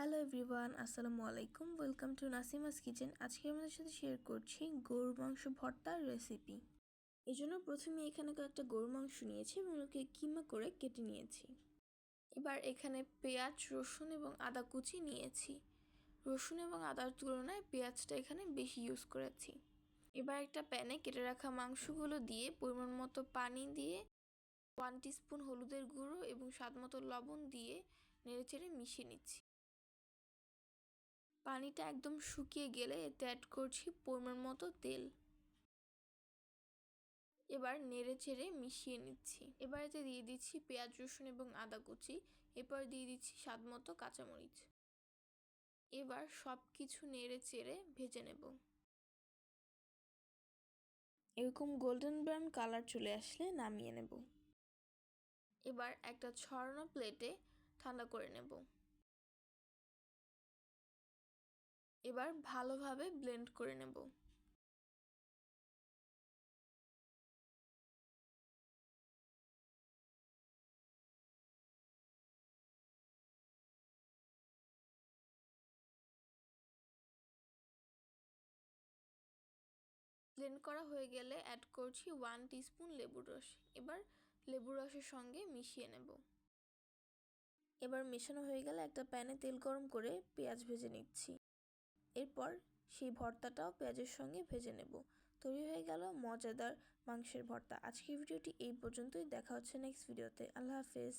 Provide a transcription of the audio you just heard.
Hello everyone, আসসালামু আলাইকুম। Welcome to Nasima's kitchen. আজকে আমাদের সাথে শেয়ার করছি গরুর মাংস ভর্তার রেসিপি। এই জন্য প্রথমে এখানে কয়েকটা গরুর মাংস নিয়েছি এবং ওকে কিমা করে কেটে নিয়েছি। এবার এখানে পেঁয়াজ, রসুন এবং আদা কুচি নিয়েছি। রসুন এবং আদার তুলনায় পেঁয়াজটা এখানে বেশি ইউজ করেছি। এবার একটা প্যানে কেটে রাখা মাংসগুলো দিয়ে পরিমাণ মতো পানি দিয়ে ওয়ান স্পুন হলুদের গুঁড়ো এবং স্বাদ মতো লবণ দিয়ে নেড়েচেড়ে মিশিয়ে নিচ্ছি। পানিটা একদম শুকিয়ে গেলে এতে অ্যাড করছি পরিমাণ মতো তেল। এবার নেড়ে চেড়ে মিশিয়ে নিচ্ছি। এবার এতে দিয়ে দিচ্ছি পেঁয়াজ, রসুন এবং আদা কুচি। এরপর দিয়ে দিচ্ছি স্বাদ মতো কাঁচামরিচ। এবার সব কিছু নেড়ে চেড়ে ভেজে নেব। এরকম গোল্ডেন ব্রাউন কালার চলে আসলে নামিয়ে নেব। এবার একটা ছড়ানো প্লেটে ঠান্ডা করে নেব। এবার ভালোভাবে ব্লেন্ড করে নেব। ব্লেন্ড করা হয়ে গেলে অ্যাড করছি ওয়ান টিস্পুন লেবুর রস। এবার লেবুর রসের সঙ্গে মিশিয়ে নেব। এবার মেশানো হয়ে গেলে একটা প্যানে তেল গরম করে পেঁয়াজ ভেজে নিচ্ছি। এরপর সেই ভর্তাটাও পেঁয়াজের সঙ্গে ভেজে নেব। তৈরি হয়ে গেল মজাদার মাংসের ভর্তা। আজকের ভিডিওটি এই পর্যন্তই। দেখা হচ্ছে নেক্সট ভিডিওতে আল্লাহ হাফেজ।